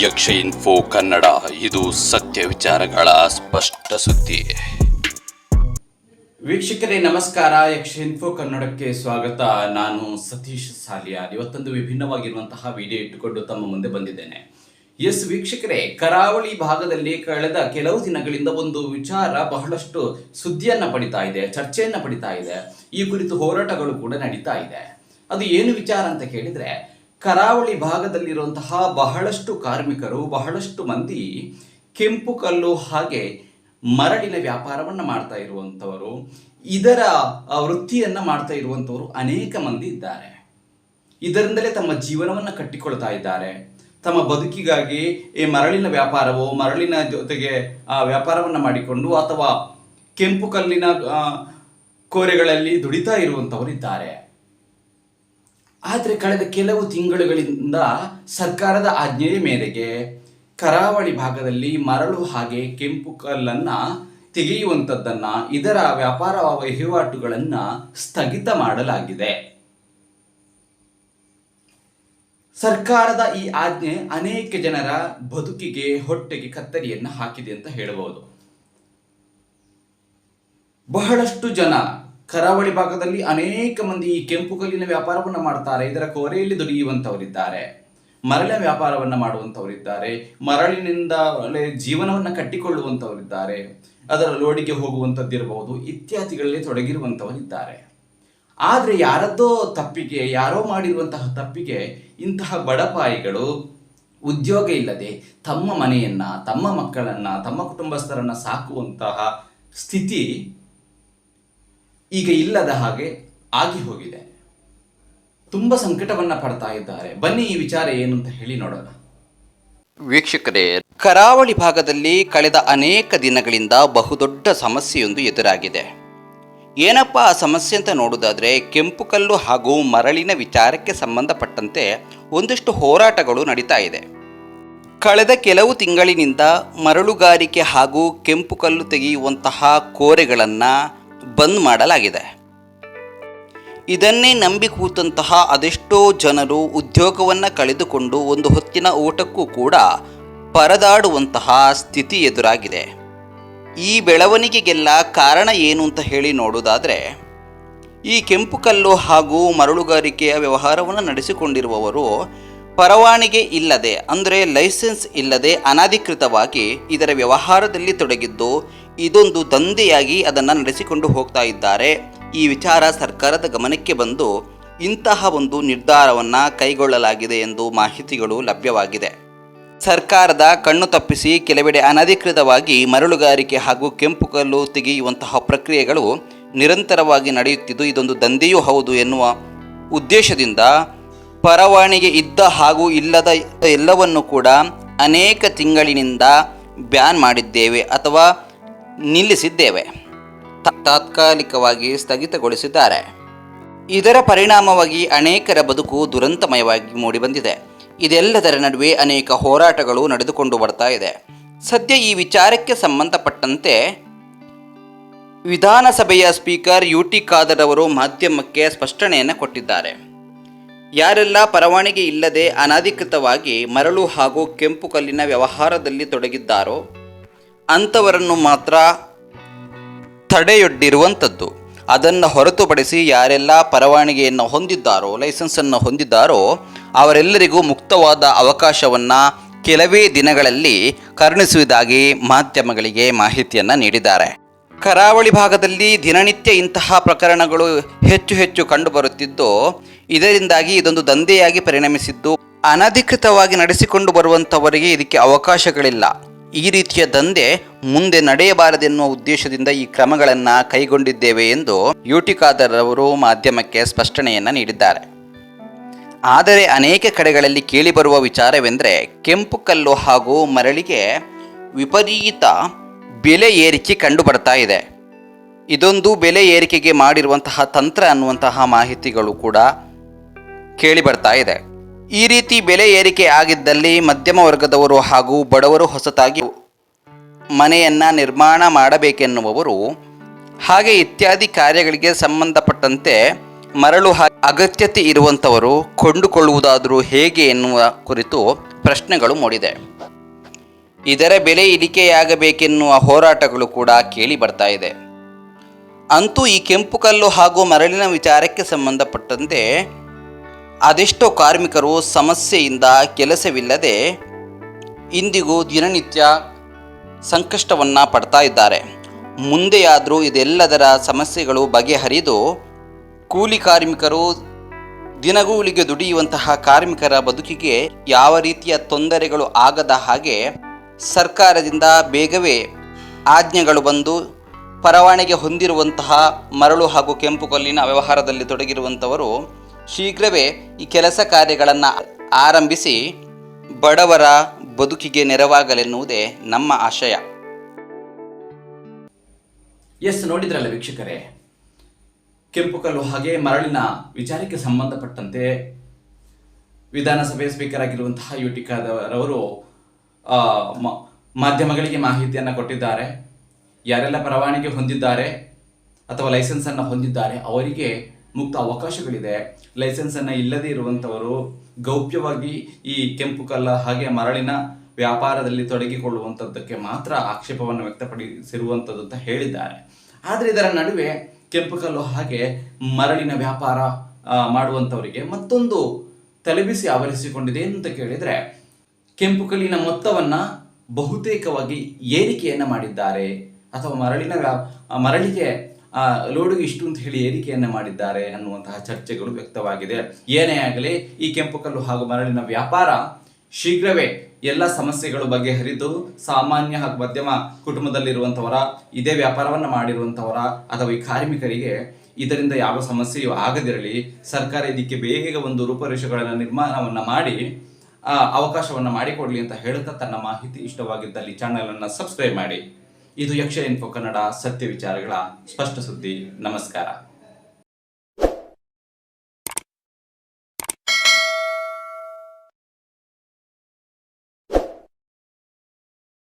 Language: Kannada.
ಯಕ್ಷ ಇನ್ಫೋ ಕನ್ನಡ. ಇದು ಸತ್ಯ ವಿಚಾರಗಳ ಸ್ಪಷ್ಟ ಸುದ್ದಿ. ವೀಕ್ಷಕರೇ, ನಮಸ್ಕಾರ. ಯಕ್ಷ ಇನ್ಫೋ ಕನ್ನಡಕ್ಕೆ ಸ್ವಾಗತ. ನಾನು ಸತೀಶ್ ಸಾಲಿಯಾರ್. ಇವತ್ತೊಂದು ವಿಭಿನ್ನವಾಗಿರುವಂತಹ ವಿಡಿಯೋ ಇಟ್ಟುಕೊಂಡು ತಮ್ಮ ಮುಂದೆ ಬಂದಿದ್ದೇನೆ. ಎಸ್ ವೀಕ್ಷಕರೇ, ಕರಾವಳಿ ಭಾಗದಲ್ಲಿ ಕಳೆದ ಕೆಲವು ದಿನಗಳಿಂದ ಒಂದು ವಿಚಾರ ಬಹಳಷ್ಟು ಸುದ್ದಿಯನ್ನ ಪಡಿತಾ ಇದೆ, ಚರ್ಚೆಯನ್ನ ಪಡಿತಾ ಇದೆ. ಈ ಕುರಿತು ಹೋರಾಟಗಳು ಕೂಡ ನಡೀತಾ ಇದೆ. ಅದು ಏನು ವಿಚಾರ ಅಂತ ಕೇಳಿದ್ರೆ ಕರಾವಳಿ ಭಾಗದಲ್ಲಿರುವಂತಹ ಬಹಳಷ್ಟು ಕಾರ್ಮಿಕರು, ಬಹಳಷ್ಟು ಮಂದಿ ಕೆಂಪು ಕಲ್ಲು ಹಾಗೆ ಮರಳಿನ ವ್ಯಾಪಾರವನ್ನು ಮಾಡ್ತಾ ಇರುವಂಥವರು, ಇದರ ವೃತ್ತಿಯನ್ನು ಮಾಡ್ತಾ ಇರುವಂಥವರು ಅನೇಕ ಮಂದಿ ಇದ್ದಾರೆ. ಇದರಿಂದಲೇ ತಮ್ಮ ಜೀವನವನ್ನು ಕಟ್ಟಿಕೊಳ್ತಾ ಇದ್ದಾರೆ. ತಮ್ಮ ಬದುಕಿಗಾಗಿ ಈ ಮರಳಿನ ವ್ಯಾಪಾರವೋ, ಮರಳಿನ ಜೊತೆಗೆ, ಆ, ವ್ಯಾಪಾರವನ್ನು ಮಾಡಿಕೊಂಡು ಅಥವಾ ಕೆಂಪು ಕಲ್ಲಿನ ಕೋರೆಗಳಲ್ಲಿ ದುಡಿತಾ ಇರುವಂಥವರು ಇದ್ದಾರೆ. ಆದರೆ ಕಳೆದ ಕೆಲವು ತಿಂಗಳುಗಳಿಂದ ಸರ್ಕಾರದ ಆಜ್ಞೆಯ ಮೇರೆಗೆ ಕರಾವಳಿ ಭಾಗದಲ್ಲಿ ಮರಳು ಹಾಗೆ ಕೆಂಪು ಕಲ್ಲನ್ನು ತೆಗೆಯುವಂಥದ್ದನ್ನು, ಇದರ ವ್ಯಾಪಾರ ವಹಿವಾಟುಗಳನ್ನು ಸ್ಥಗಿತ ಮಾಡಲಾಗಿದೆ. ಸರ್ಕಾರದ ಈ ಆಜ್ಞೆ ಅನೇಕ ಜನರ ಬದುಕಿಗೆ ಹೊಟ್ಟೆಗೆ ಕತ್ತರಿಯನ್ನು ಹಾಕಿದೆ ಅಂತ ಹೇಳಬಹುದು. ಬಹಳಷ್ಟು ಜನ ಕರಾವಳಿ ಭಾಗದಲ್ಲಿ ಅನೇಕ ಮಂದಿ ಈ ಕೆಂಪು ಕಲ್ಲಿನ ವ್ಯಾಪಾರವನ್ನು ಮಾಡ್ತಾರೆ. ಇದರ ಕೋರೆಯಲ್ಲಿ ದುಡಿಯುವಂಥವರಿದ್ದಾರೆ ಮರಳಿನ ವ್ಯಾಪಾರವನ್ನು ಮಾಡುವಂಥವರಿದ್ದಾರೆ. ಮರಳಿನಿಂದ ಜೀವನವನ್ನು ಕಟ್ಟಿಕೊಳ್ಳುವಂಥವರಿದ್ದಾರೆ. ಅದರ ಲೋಡಿಗೆ ಹೋಗುವಂಥದ್ದಿರಬಹುದು, ಇತ್ಯಾದಿಗಳಲ್ಲಿ ತೊಡಗಿರುವಂಥವರಿದ್ದಾರೆ. ಆದರೆ ಯಾರದ್ದೋ ತಪ್ಪಿಗೆ, ಯಾರೋ ಮಾಡಿರುವಂತಹ ತಪ್ಪಿಗೆ ಇಂತಹ ಬಡಪಾಯಿಗಳು ಉದ್ಯೋಗ ಇಲ್ಲದೆ ತಮ್ಮ ಮನೆಯನ್ನ, ತಮ್ಮ ಮಕ್ಕಳನ್ನ, ತಮ್ಮ ಕುಟುಂಬಸ್ಥರನ್ನ ಸಾಕುವಂತಹ ಸ್ಥಿತಿ ಈಗ ಇಲ್ಲದ ಹಾಗೆ ಆಗಿ ಹೋಗಿದೆ. ತುಂಬ ಸಂಕಟವನ್ನ ಪಡ್ತಾ ಇದ್ದಾರೆ. ಬನ್ನಿ ಈ ವಿಚಾರ ಏನು ಅಂತ ಹೇಳಿ ನೋಡೋಣ. ವೀಕ್ಷಕರೇ, ಕರಾವಳಿ ಭಾಗದಲ್ಲಿ ಕಳೆದ ಅನೇಕ ದಿನಗಳಿಂದ ಬಹುದೊಡ್ಡ ಸಮಸ್ಯೆಯೊಂದು ಎದುರಾಗಿದೆ. ಏನಪ್ಪ ಆ ಸಮಸ್ಯೆ ಅಂತ ನೋಡೋದಾದರೆ ಕೆಂಪು ಕಲ್ಲು ಹಾಗೂ ಮರಳಿನ ವಿಚಾರಕ್ಕೆ ಸಂಬಂಧಪಟ್ಟಂತೆ ಒಂದಷ್ಟು ಹೋರಾಟಗಳು ನಡೀತಾ ಇದೆ. ಕಳೆದ ಕೆಲವು ತಿಂಗಳಿನಿಂದ ಮರಳುಗಾರಿಕೆ ಹಾಗೂ ಕೆಂಪು ಕಲ್ಲು ತೆಗೆಯುವಂತಹ ಕೋರೆಗಳನ್ನು ಬಂದ್ ಮಾಡಲಾಗಿದೆ. ಇದನ್ನೇ ನಂಬಿ ಕೂತಂತಹ ಅದೆಷ್ಟೋ ಜನರು ಉದ್ಯೋಗವನ್ನು ಕಳೆದುಕೊಂಡು ಒಂದು ಹೊತ್ತಿನ ಊಟಕ್ಕೂ ಕೂಡ ಪರದಾಡುವಂತಹ ಸ್ಥಿತಿ ಎದುರಾಗಿದೆ. ಈ ಬೆಳವಣಿಗೆಗೆಲ್ಲ ಕಾರಣ ಏನು ಅಂತ ಹೇಳಿ ನೋಡೋದಾದರೆ ಈ ಕೆಂಪು ಕಲ್ಲು ಹಾಗೂ ಮರಳುಗಾರಿಕೆಯ ವ್ಯವಹಾರವನ್ನು ನಡೆಸಿಕೊಂಡಿರುವವರು ಪರವಾನಿಗೆ ಇಲ್ಲದೆ, ಅಂದರೆ ಲೈಸೆನ್ಸ್ ಇಲ್ಲದೆ ಅನಧಿಕೃತವಾಗಿ ಇದರ ವ್ಯವಹಾರದಲ್ಲಿ ತೊಡಗಿದ್ದು ಇದೊಂದು ದಂಧೆಯಾಗಿ ಅದನ್ನು ನಡೆಸಿಕೊಂಡು ಹೋಗ್ತಾ ಇದ್ದಾರೆ. ಈ ವಿಚಾರ ಸರ್ಕಾರದ ಗಮನಕ್ಕೆ ಬಂದು ಇಂತಹ ಒಂದು ನಿರ್ಧಾರವನ್ನು ಕೈಗೊಳ್ಳಲಾಗಿದೆ ಎಂದು ಮಾಹಿತಿಗಳು ಲಭ್ಯವಾಗಿದೆ. ಸರ್ಕಾರದ ಕಣ್ಣು ತಪ್ಪಿಸಿ ಕೆಲವೆಡೆ ಅನಧಿಕೃತವಾಗಿ ಮರಳುಗಾರಿಕೆ ಹಾಗೂ ಕೆಂಪು ಕಲ್ಲು ತೆಗೆಯುವಂತಹ ಪ್ರಕ್ರಿಯೆಗಳು ನಿರಂತರವಾಗಿ ನಡೆಯುತ್ತಿದ್ದು, ಇದೊಂದು ದಂಧೆಯೂ ಹೌದು ಎನ್ನುವ ಉದ್ದೇಶದಿಂದ ಪರವಾನಿಗೆ ಇದ್ದ ಹಾಗೂ ಇಲ್ಲದ ಎಲ್ಲವನ್ನು ಕೂಡ ಅನೇಕ ತಿಂಗಳಿನಿಂದ ಬ್ಯಾನ್ ಮಾಡಿದ್ದೇವೆ. ಅಥವಾ ನಿಲ್ಲಿಸಿದ್ದೇವೆ. ತಾತ್ಕಾಲಿಕವಾಗಿ ಸ್ಥಗಿತಗೊಳಿಸಿದ್ದಾರೆ. ಇದರ ಪರಿಣಾಮವಾಗಿ ಅನೇಕರ ಬದುಕು ದುರಂತಮಯವಾಗಿ ಮೂಡಿಬಂದಿದೆ. ಇದೆಲ್ಲದರ ನಡುವೆ ಅನೇಕ ಹೋರಾಟಗಳು ನಡೆದುಕೊಂಡು ಬರ್ತಾ ಇದೆ. ಸದ್ಯ ಈ ವಿಚಾರಕ್ಕೆ ಸಂಬಂಧಪಟ್ಟಂತೆ ವಿಧಾನಸಭೆಯ ಸ್ಪೀಕರ್ ಯು ಟಿ ಖಾದರ್ ಅವರು ಮಾಧ್ಯಮಕ್ಕೆ ಸ್ಪಷ್ಟನೆಯನ್ನು ಕೊಟ್ಟಿದ್ದಾರೆ. ಯಾರೆಲ್ಲ ಪರವಾನಗಿ ಇಲ್ಲದೆ ಅನಧಿಕೃತವಾಗಿ ಮರಳು ಹಾಗೂ ಕೆಂಪು ಕಲ್ಲಿನ ವ್ಯವಹಾರದಲ್ಲಿ ತೊಡಗಿದ್ದಾರೋ ಅಂಥವರನ್ನು ಮಾತ್ರ ತಡೆಯೊಡ್ಡಿರುವಂಥದ್ದು. ಅದನ್ನು ಹೊರತುಪಡಿಸಿ ಯಾರೆಲ್ಲ ಪರವಾನಗಿಯನ್ನು ಹೊಂದಿದ್ದಾರೋ, ಲೈಸೆನ್ಸನ್ನು ಹೊಂದಿದ್ದಾರೋ, ಅವರೆಲ್ಲರಿಗೂ ಮುಕ್ತವಾದ ಅವಕಾಶವನ್ನು ಕೆಲವೇ ದಿನಗಳಲ್ಲಿ ಕರುಣಿಸುವುದಾಗಿ ಮಾಧ್ಯಮಗಳಿಗೆ ಮಾಹಿತಿಯನ್ನು ನೀಡಿದ್ದಾರೆ. ಕರಾವಳಿ ಭಾಗದಲ್ಲಿ ದಿನನಿತ್ಯ ಇಂತಹ ಪ್ರಕರಣಗಳು ಹೆಚ್ಚು ಹೆಚ್ಚು ಕಂಡುಬರುತ್ತಿದ್ದು, ಇದರಿಂದಾಗಿ ಇದೊಂದು ದಂಧೆಯಾಗಿ ಪರಿಣಮಿಸಿದ್ದು, ಅನಧಿಕೃತವಾಗಿ ನಡೆಸಿಕೊಂಡು ಬರುವಂಥವರಿಗೆ ಇದಕ್ಕೆ ಅವಕಾಶಗಳಿಲ್ಲ. ಈ ರೀತಿಯ ದಂಧೆ ಮುಂದೆ ನಡೆಯಬಾರದೆನ್ನುವ ಉದ್ದೇಶದಿಂದ ಈ ಕ್ರಮಗಳನ್ನು ಕೈಗೊಂಡಿದ್ದೇವೆ ಎಂದು ಯುಟಿ ಅವರು ಮಾಧ್ಯಮಕ್ಕೆ ಸ್ಪಷ್ಟನೆಯನ್ನು ನೀಡಿದ್ದಾರೆ. ಆದರೆ ಅನೇಕ ಕಡೆಗಳಲ್ಲಿ ಕೇಳಿಬರುವ ವಿಚಾರವೆಂದರೆ ಕೆಂಪು ಕಲ್ಲು ಹಾಗೂ ಮರಳಿಗೆ ವಿಪರೀತ ಬೆಲೆ ಏರಿಕೆ ಕಂಡುಬರ್ತಾ ಇದೆ. ಇದೊಂದು ಬೆಲೆ ಏರಿಕೆಗೆ ಮಾಡಿರುವಂತಹ ತಂತ್ರ ಅನ್ನುವಂತಹ ಮಾಹಿತಿಗಳು ಕೂಡ ಕೇಳಿ ಬರ್ತಾ ಇದೆ. ಈ ರೀತಿ ಬೆಲೆ ಏರಿಕೆ ಆಗಿದ್ದಲ್ಲಿ ಮಧ್ಯಮ ವರ್ಗದವರು ಹಾಗೂ ಬಡವರು ಹೊಸತಾಗಿ ಮನೆಯನ್ನು ನಿರ್ಮಾಣ ಮಾಡಬೇಕೆನ್ನುವವರು ಹಾಗೆ ಇತ್ಯಾದಿ ಕಾರ್ಯಗಳಿಗೆ ಸಂಬಂಧಪಟ್ಟಂತೆ ಮರಳು ಅಗತ್ಯತೆ ಇರುವಂಥವರು ಕೊಂಡುಕೊಳ್ಳುವುದಾದರೂ ಹೇಗೆ ಎನ್ನುವ ಕುರಿತು ಪ್ರಶ್ನೆಗಳು ಮೂಡಿದೆ. ಇದರ ಬೆಲೆ ಇಳಿಕೆಯಾಗಬೇಕೆನ್ನುವ ಹೋರಾಟಗಳು ಕೂಡ ಕೇಳಿ ಬರ್ತಾ ಇದೆ. ಅಂತೂ ಈ ಕೆಂಪು ಕಲ್ಲು ಹಾಗೂ ಮರಳಿನ ವಿಚಾರಕ್ಕೆ ಸಂಬಂಧಪಟ್ಟಂತೆ ಅದೆಷ್ಟೋ ಕಾರ್ಮಿಕರು ಸಮಸ್ಯೆಯಿಂದ ಕೆಲಸವಿಲ್ಲದೆ ಇಂದಿಗೂ ದಿನನಿತ್ಯ ಸಂಕಷ್ಟವನ್ನು ಪಡ್ತಾ ಇದ್ದಾರೆ. ಮುಂದೆಯಾದರೂ ಇದೆಲ್ಲದರ ಸಮಸ್ಯೆಗಳು ಬಗೆಹರಿದು ಕೂಲಿ ಕಾರ್ಮಿಕರು ದಿನಗೂಲಿಗೆ ದುಡಿಯುವಂತಹ ಕಾರ್ಮಿಕರ ಬದುಕಿಗೆ ಯಾವ ರೀತಿಯ ತೊಂದರೆಗಳು ಆಗದ ಹಾಗೆ ಸರ್ಕಾರದಿಂದ ಬೇಗವೇ ಆಜ್ಞೆಗಳು ಬಂದು ಪರವಾನಿಗೆ ಹೊಂದಿರುವಂತಹ ಮರಳು ಹಾಗೂ ಕೆಂಪು ಕಲ್ಲಿನ ವ್ಯವಹಾರದಲ್ಲಿ ತೊಡಗಿರುವಂಥವರು ಶೀಘ್ರವೇ ಈ ಕೆಲಸ ಕಾರ್ಯಗಳನ್ನು ಆರಂಭಿಸಿ ಬಡವರ ಬದುಕಿಗೆ ನೆರವಾಗಲೆನ್ನುವುದೇ ನಮ್ಮ ಆಶಯ. ಎಸ್ ನೋಡಿದ್ರಲ್ಲ ವೀಕ್ಷಕರೇ? ಕೆಂಪು ಕಲ್ಲು ಹಾಗೆ ಮರಳಿನ ವಿಚಾರಕ್ಕೆ ಸಂಬಂಧಪಟ್ಟಂತೆ ವಿಧಾನಸಭೆ ಸ್ಪೀಕರ್ ಆಗಿರುವಂತಹ ಯು ಟಿ ಖಾದರ್ ಆ, ಮ- ಮಾಧ್ಯಮಗಳಿಗೆ ಮಾಹಿತಿಯನ್ನು ಕೊಟ್ಟಿದ್ದಾರೆ. ಯಾರೆಲ್ಲ ಪರವಾನಗಿ ಹೊಂದಿದ್ದಾರೆ ಅಥವಾ ಲೈಸೆನ್ಸನ್ನು ಹೊಂದಿದ್ದಾರೆ ಅವರಿಗೆ ಮುಕ್ತ ಅವಕಾಶಗಳಿದೆ. ಲೈಸೆನ್ಸನ್ನು ಇಲ್ಲದೇ ಇರುವಂಥವರು ಗೌಪ್ಯವಾಗಿ ಈ ಕೆಂಪು ಕಲ್ಲ ಹಾಗೆ ಮರಳಿನ ವ್ಯಾಪಾರದಲ್ಲಿ ತೊಡಗಿಕೊಳ್ಳುವಂಥದ್ದಕ್ಕೆ ಮಾತ್ರ ಆಕ್ಷೇಪವನ್ನು ವ್ಯಕ್ತಪಡಿಸಿರುವಂಥದ್ದು ಅಂತ ಹೇಳಿದ್ದಾರೆ. ಆದರೆ ಇದರ ನಡುವೆ ಕೆಂಪು ಕಲ್ಲು ಹಾಗೆ ಮರಳಿನ ವ್ಯಾಪಾರ ಮಾಡುವಂಥವರಿಗೆ ಮತ್ತೊಂದು ತಲೆಬಿಸಿ ಆವರಿಸಿಕೊಂಡಿದೆ ಅಂತ ಕೇಳಿದರೆ ಕೆಂಪು ಕಲ್ಲಿನ ಮೊತ್ತವನ್ನು ಬಹುತೇಕವಾಗಿ ಏರಿಕೆಯನ್ನ ಮಾಡಿದ್ದಾರೆ. ಅಥವಾ ಮರಳಿನ ವ್ಯಾ- ಮರಳಿಗೆ ಲೋಡಿಗೆ ಇಷ್ಟು ಅಂತ ಹೇಳಿ ಏರಿಕೆಯನ್ನ ಮಾಡಿದ್ದಾರೆ ಅನ್ನುವಂತಹ ಚರ್ಚೆಗಳು ವ್ಯಕ್ತವಾಗಿದೆ. ಏನೇ ಆಗಲಿ, ಈ ಕೆಂಪು ಕಲ್ಲು ಹಾಗೂ ಮರಳಿನ ವ್ಯಾಪಾರ ಶೀಘ್ರವೇ ಎಲ್ಲ ಸಮಸ್ಯೆಗಳು ಬಗೆಹರಿದು ಸಾಮಾನ್ಯ ಹಾಗೂ ಮಧ್ಯಮ ಕುಟುಂಬದಲ್ಲಿರುವಂಥವರ, ಇದೇ ವ್ಯಾಪಾರವನ್ನು ಮಾಡಿರುವಂಥವರ ಅಥವಾ ಈ ಕಾರ್ಮಿಕರಿಗೆ ಇದರಿಂದ ಯಾವ ಸಮಸ್ಯೆಯೂ ಆಗದಿರಲಿ, ಸರ್ಕಾರ ಇದಕ್ಕೆ ಬೇಗ ಒಂದು ರೂಪರೇಷೆಗಳನ್ನು ನಿರ್ಮಾಣವನ್ನು ಮಾಡಿ ಅವಕಾಶವನ್ನು ಮಾಡಿಕೊಡಲಿ ಅಂತ ಹೇಳುತ್ತಾ ತನ್ನ ಮಾಹಿತಿ ಇಷ್ಟವಾಗಿದ್ದಲ್ಲಿ ಚಾನೆಲ್ ಅನ್ನು ಸಬ್ಸ್ಕ್ರೈಬ್ ಮಾಡಿ. ಇದು ಯಕ್ಷ ಇನ್ಫೋ ಕನ್ನಡ ಸತ್ಯ ವಿಚಾರಗಳ ಸ್ಪಷ್ಟ ಸುದ್ದಿ. ನಮಸ್ಕಾರ.